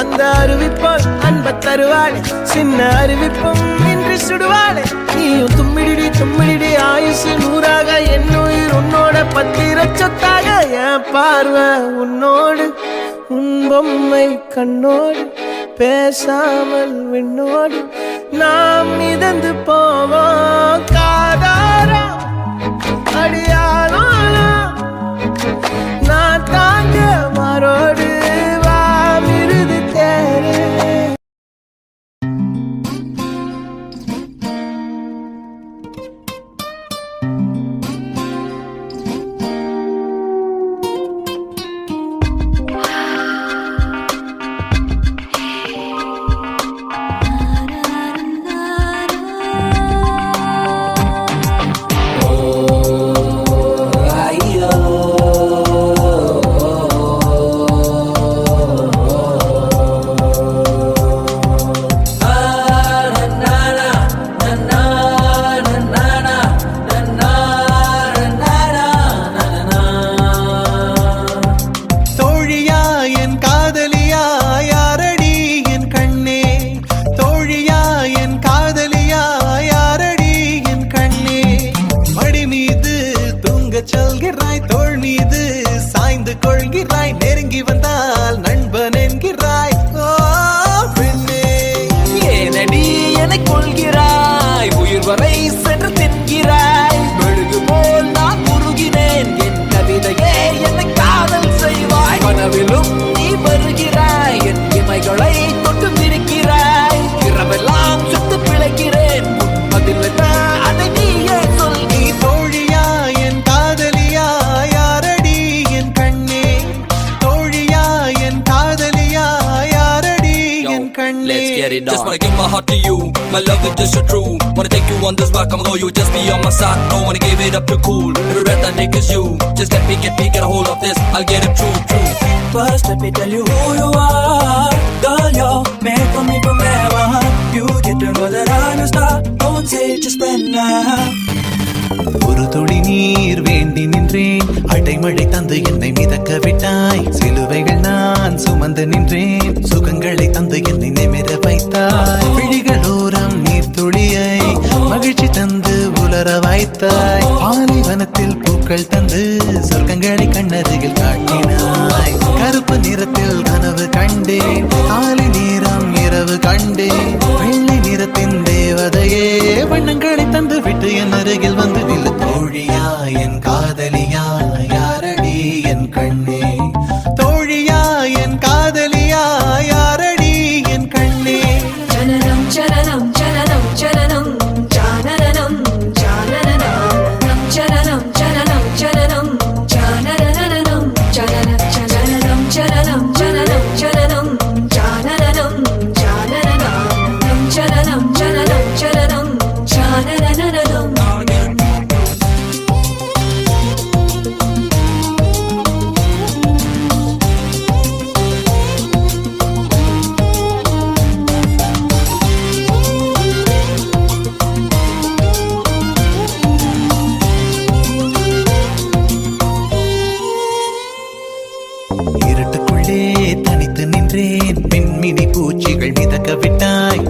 அந்த அறிவிப்பால் அன்ப தருவாளே. சின்ன அறிவிப்பும் இன்று சுடுவாளே. நீயும் தும்மிடிடி தும்மிடிடி ஆயுசு நூறாக என் உயிர் உன்னோட பத்திர சொத்தாக என் பார்வை உன்னோடு உன் பொம்மை கண்ணோடு பேசாமல் விண்ணோடு நாம் மிதந்து போவோம். காதார வந்தால் நண்பன் என்கிறாய். ஓ பெண்ணே ஏனடி என்னை கொள்கிறாய். உயிர் வரை சென்ற get it Just on. wanna give my heart to you. My love is just so true. Wanna take you on this rock, I'm loyal. Just be on my side. Don't wanna give it up too cool. Every breath I take is you. Just let me get me get a hold of this. I'll get it true, true. First, let me tell you who you are. Girl, you're made for me forever. You get to know that I'm a star. Don't say just spend now. ஒரு துளி நீர் வேண்டி நின்றேன் அடைமழை தந்து என்னை மிதக்க விட்டாய் சிலுவைகள் நான் சுமந்து நின்றேன் மகிழ்ச்சி தந்து உலர வாய்த்தாய். பாலைவனத்தில் பூக்கள் தந்து சொர்க்கங்களை கண்ணருகில் காட்டினாய். கருப்பு நிறத்தில் கனவு கண்டேன். காலை நேரம் இரவு கண்டேன். வெள்ளை நிறத்தின் தேவதையே வண்ணங்களை தந்து விட்டு என் அருகில் வந்து நில்லு. தோழியா என் காதலியா யாரடி என் கண்ணே. நின்றேன் பூச்சிகள் மிதக்க விட்டாய்